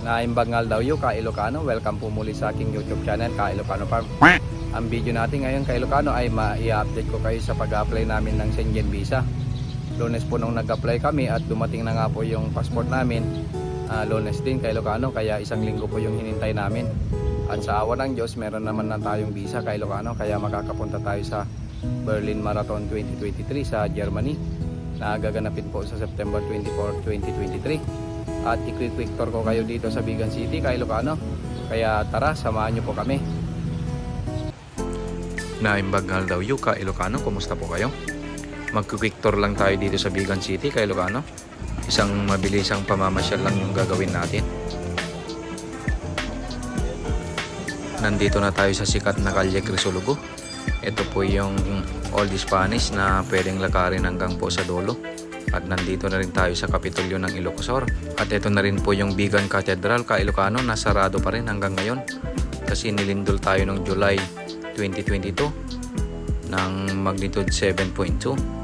na imbangal daw yung ka Ilocano. Welcome po muli sa aking YouTube channel, ka Ilocano Farm. Ang video natin ngayon ka Ilocano ay ma-i-update ko kayo sa pag-apply namin ng Schengen Visa. Lunes po nung nag-apply kami at dumating na nga po yung passport namin. Ah, lunes din ka Ilocano kaya isang linggo po yung hinintay namin. At sa awa ng Diyos, meron naman na tayong visa kay Ilocano kaya makakapunta tayo sa Berlin Marathon 2023 sa Germany na gaganapin po sa September 24, 2023 at i-quick tour ko kayo dito sa Bigan City kay Ilocano. Kaya tara samahan nyo po kami. Naimbagal daw Yuka Ilocano, kumusta po kayo? Mag-quick tour lang tayo dito sa Bigan City kay Ilocano. Isang mabilisang pamamasyal lang yung gagawin natin. Nandito na tayo sa sikat na Calle Crisologo ito po yung Old Spanish na pwedeng lakarin hanggang po sa dulo at nandito na rin tayo sa Kapitolyo ng Ilocosor. At ito na rin po yung Bigan Cathedral ka Ilocano na sarado pa rin hanggang ngayon. Kasi nilindol tayo noong July 2022 ng magnitude 7.2.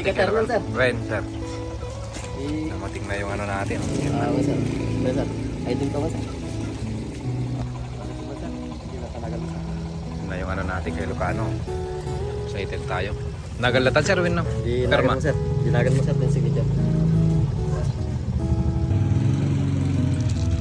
natin. Na, sir. Ren, sir. Namating na yung ano natin. ah, sir. Sir, sir. Ay, din ka ba, sir? Na yung ano natin kay Lucano. Excited tayo. Nagalatan sir, Win, no? Di Perma. mo, sir. Dinagan mo, sir, yung signature.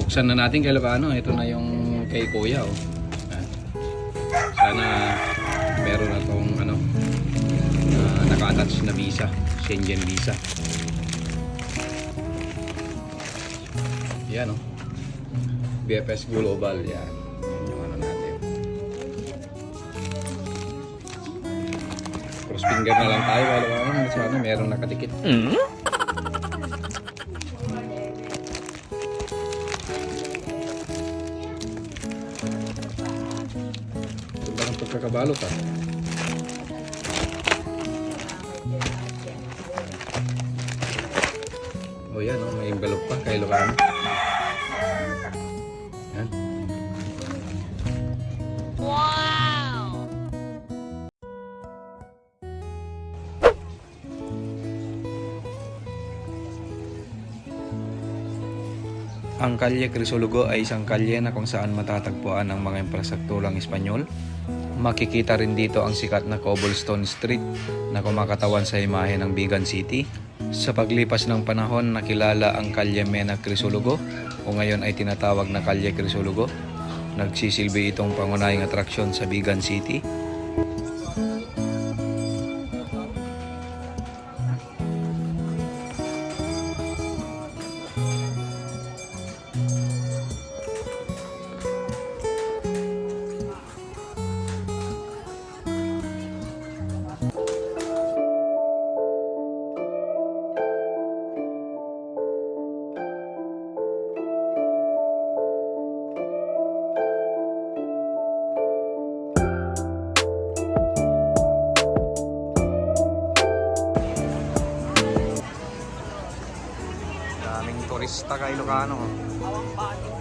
Buksan na natin kay Lucano. Ito na yung kay Kuya, oh. Sana meron na tong naka-attach na visa. Schengen visa. Yan, oh. BFS Global, yan. Yung ano natin. Cross finger na lang tayo. Wala ano, sana meron nakatikit. Ganda ng pagkakabalot ah. Ang Kalye Crisologo ay isang kalye na kung saan matatagpuan ang mga infrastrukturang Espanyol. Makikita rin dito ang sikat na cobblestone street na kumakatawan sa imahe ng Bigan City. Sa paglipas ng panahon, nakilala ang Kalye Mena Crisologo o ngayon ay tinatawag na Kalye Crisologo. Nagsisilbi itong pangunahing atraksyon sa Bigan City. Turista kay Ilocano. Wala nang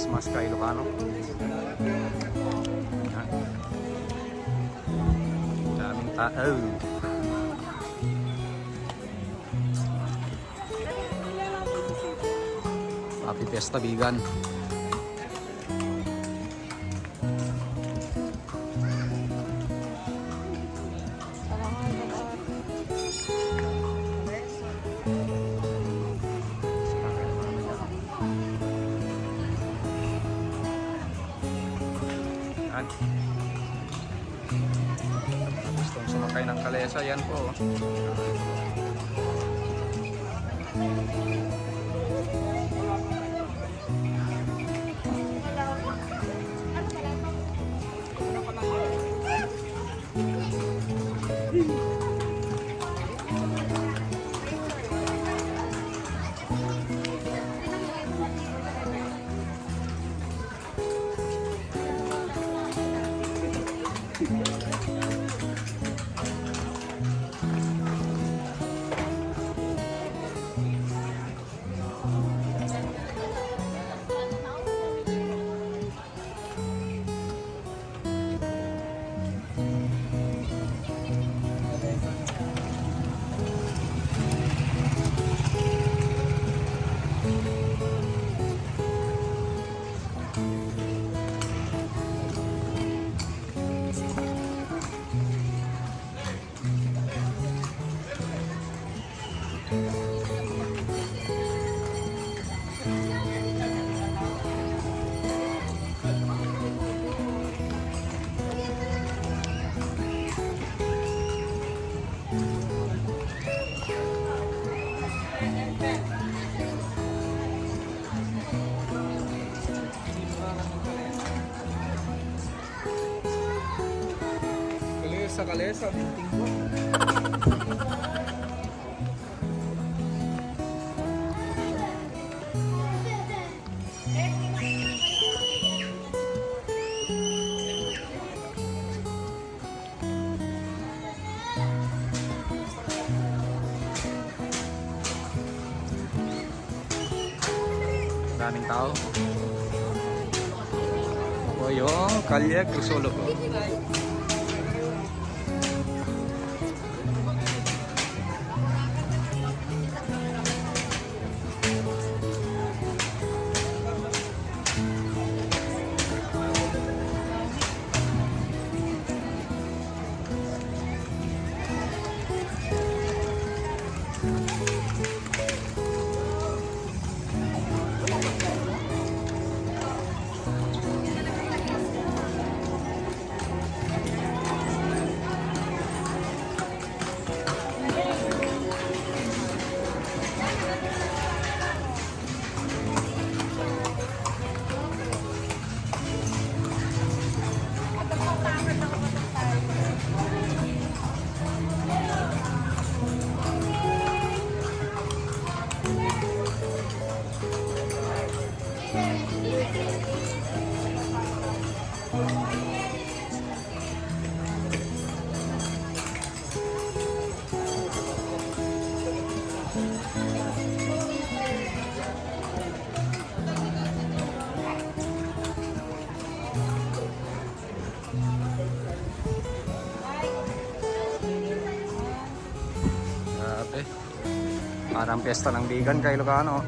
mas-mas kay Ilocano. Yan. Daming tao. Happy Fiesta Bigan. Yan. Gustong sumakay ng kalesa, yan po. oh. Kalesa, kalesa, minting ko. Daming tao. O yung Kalye Crisologo. Parang piyesta ng bigan kay Ilocano.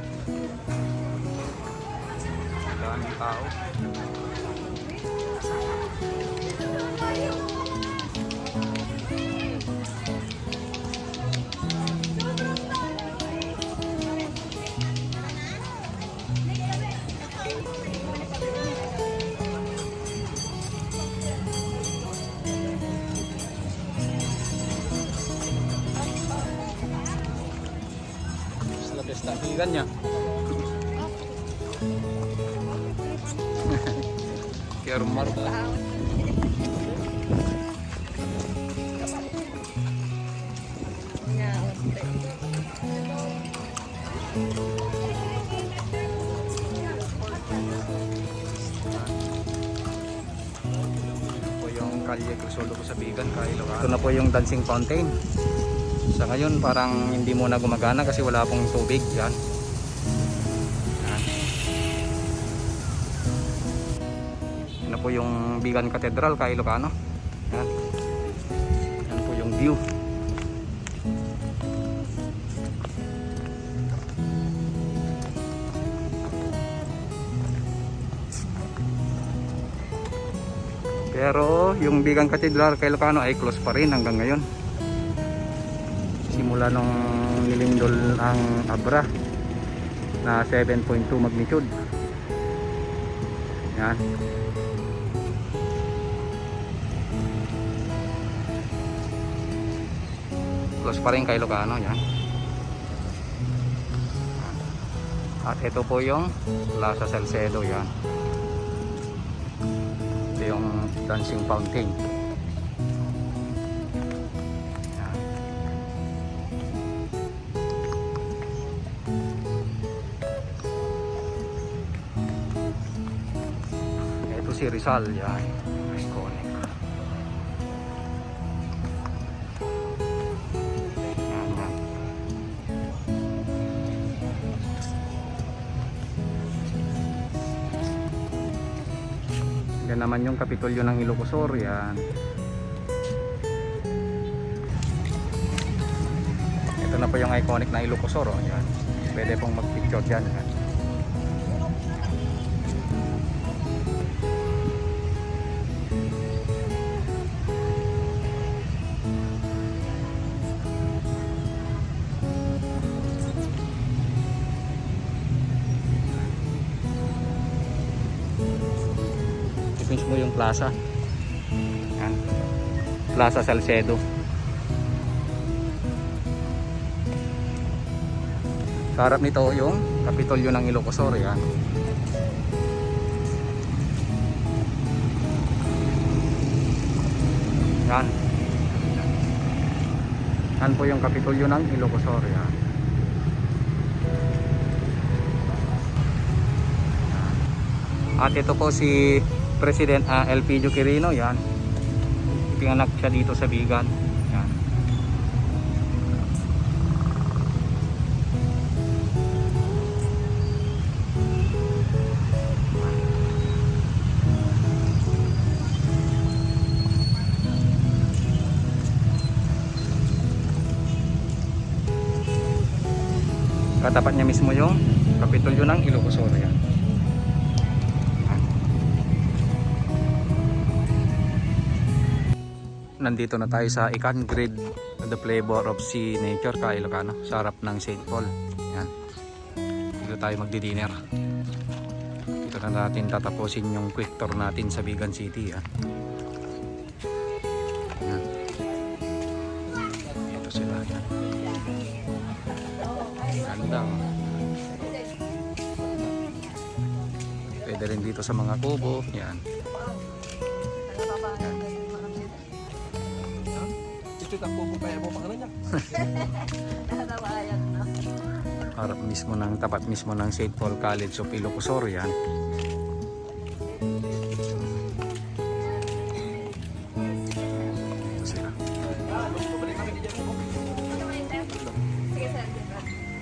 Ito po yung Kalye Crisolo ko sa Bigan, kay Ilocano. Ito na po yung dancing fountain. Sa ngayon parang hindi muna gumagana kasi wala pong tubig yan. Yan. Po yung Bigan Cathedral kay Ilocano. Yan. Yan po yung view. Pero yung Bigan Cathedral kay Ilocano ay close pa rin hanggang ngayon mula nung nilindol ang Abra na 7.2 magnitude. Yan. Close pa rin kay Lugano yan. At ito po yung Plaza Salcedo yan. Ito yung dancing fountain. Si Rizal, yan. Iconic. Yan, naman yung kapitolyo ng Ilocosur, yan. Ito na po yung iconic na Ilocosur, oh, yan. Pwede pong mag-picture dyan. Yan. Plaza. Yan. Plaza Salcedo. Sa harap nito yung Kapitolyo ng Ilocosur. Yan. Yan. Yan po yung Kapitolyo ng Ilocosur. Yan. At ito po si President uh, Elpidio Quirino, yan. Ipinganak siya dito sa Bigan. Yan. Katapat niya mismo yung Kapitolyo ng Ilocosur, yan. Nandito na tayo sa Ikan Grid The Flavor of Sea Nature ka Ilocano sa harap ng St. Paul. Yan dito tayo magdi-dinner. Dito na natin tatapusin yung quick tour natin sa Bigan City yan yan dito sila yan ganda oh. pwede rin dito sa mga kubo yan Tak po kaya mo pangalan niya. harap mismo ng tapat mismo ng St. Paul College of Ilocosur yan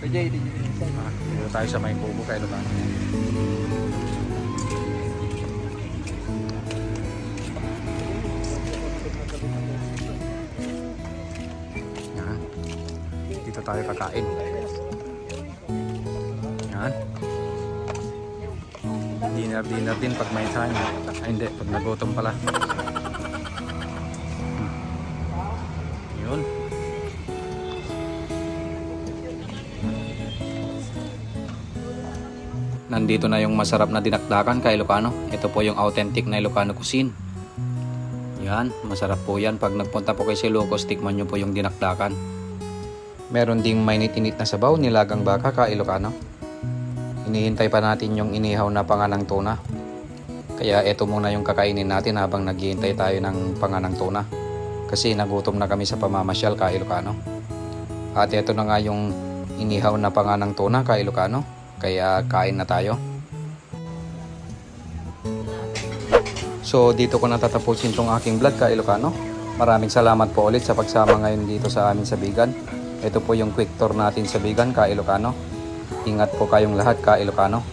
dito tayo sa may kubo kay Lugan tayo kakain yan dinner dinner din pag may time ay hindi pag nagutom pala Hmm. yun Nandito na yung masarap na dinakdakan kay Ilocano. Ito po yung authentic na Ilocano cuisine. Yan, masarap po yan. Pag nagpunta po kayo sa Ilocos, tikman nyo po yung dinakdakan. Meron ding mainit-init na sabaw, nilagang baka ka Ilocano. Hinihintay pa natin yung inihaw na panganang tuna. Kaya ito muna yung kakainin natin habang naghihintay tayo ng panganang tuna. Kasi nagutom na kami sa pamamasyal ka Ilocano. At ito na nga yung inihaw na panganang tuna ka Ilocano. Kaya kain na tayo. So dito ko natatapusin tong aking vlog ka Ilocano. Maraming salamat po ulit sa pagsama ngayon dito sa amin sa Bigan. Ito po yung quick tour natin sa Bigan ka Ilocano. Ingat po kayong lahat ka Ilocano.